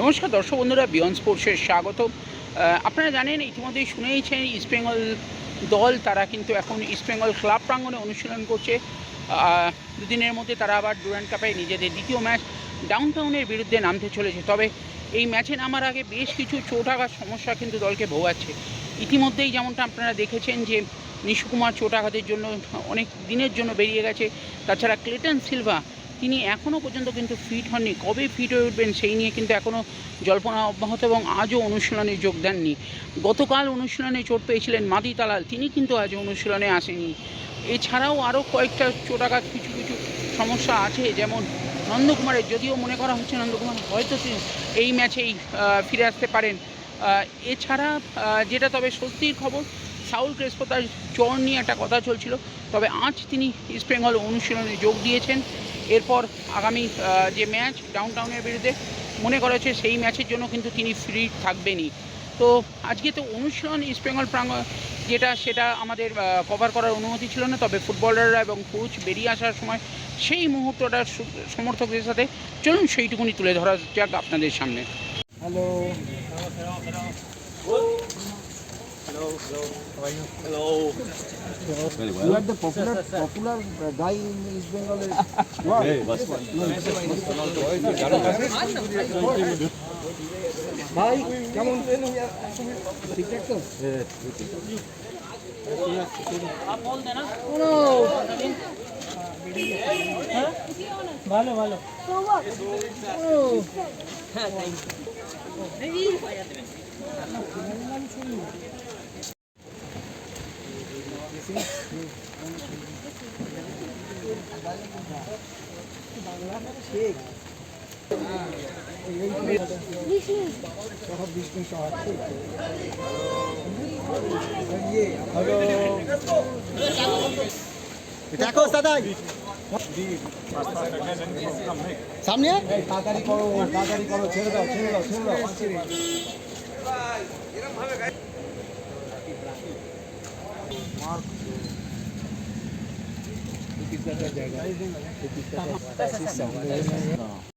নমস্কার দর্শক বন্ধুরা বিয়ন্ড স্পোর্টসের স্বাগত আপনারা জানেন, ইতিমধ্যেই শুনেইছেন ইস্টবেঙ্গল দল, তারা কিন্তু এখন ইস্টবেঙ্গল ক্লাব প্রাঙ্গণে অনুশীলন করছে। দুদিনের মধ্যে তারা আবার ডুরান্ড কাপে নিজেদের দ্বিতীয় ম্যাচ ডাউনটাউনের বিরুদ্ধে নামতে চলেছে। তবে এই ম্যাচে নামার আগে বেশ কিছু চোটাঘাত সমস্যা কিন্তু দলকে ভোগাচ্ছে। ইতিমধ্যেই যেমনটা আপনারা দেখেছেন যে নিশুকুমার চোটাঘাতের জন্য অনেক দিনের জন্য বেরিয়ে গেছে। তাছাড়া ক্লেটন সিলভা তিনি এখনও পর্যন্ত কিন্তু ফিট হননি। কবে ফিট হয়ে উঠবেন সেই নিয়ে কিন্তু এখনও জল্পনা অব্যাহত এবং আজও অনুশীলনে যোগ দেননি। গতকাল অনুশীলনে চোট পেয়েছিলেন মাদি তালাল। তিনি কিন্তু আজ অনুশীলনে আসেনি। এছাড়াও আরও কয়েকটা চোটাঘাত কিছু কিছু সমস্যা আছে, যেমন নন্দকুমারের। যদিও মনে করা হচ্ছে নন্দকুমার হয়তো তিনি এই ম্যাচেই ফিরে আসতে পারেন। এছাড়া যেটা তবে স্বস্তির খবর, সাউল ক্রেসপো তার জ্বর নিয়ে একটা কথা চলছিল। তবে আজ তিনি ইস্টবেঙ্গল অনুশীলনে যোগ দিয়েছেন। এরপর আগামী যে ম্যাচ ডাউন টাউনের বিরুদ্ধে মনে করা হচ্ছে সেই ম্যাচের জন্য কিন্তু তিনি ফ্রি থাকবেনই। তো আজকে তো অনুশীলন ইস্টবেঙ্গল প্রাঙ্গ, যেটা সেটা আমাদের কভার করার অনুমতি ছিল না, তবে ফুটবলাররা এবং কোচ বেরিয়ে আসার সময় সেই মুহূর্তটা সমর্থকদের সাথে চলুন সেইটুকুনি তুলে ধরা যাক আপনাদের সামনে। Hello. Very You well. are the popular popular uh, guy in East Bengal. You are? Hey, what's ভাই কেমন ঠিকঠাক তো ভালো ভালো সব বিষ্ণু দেখো দাদা। সামনে? তাড়াতাড়ি করো তাড়াতাড়ি করো ছেড়ে দাও ছেড়ে দাও ছেড়ে দাও मार्क तो कितना का जाएगा? पैंतीस सामने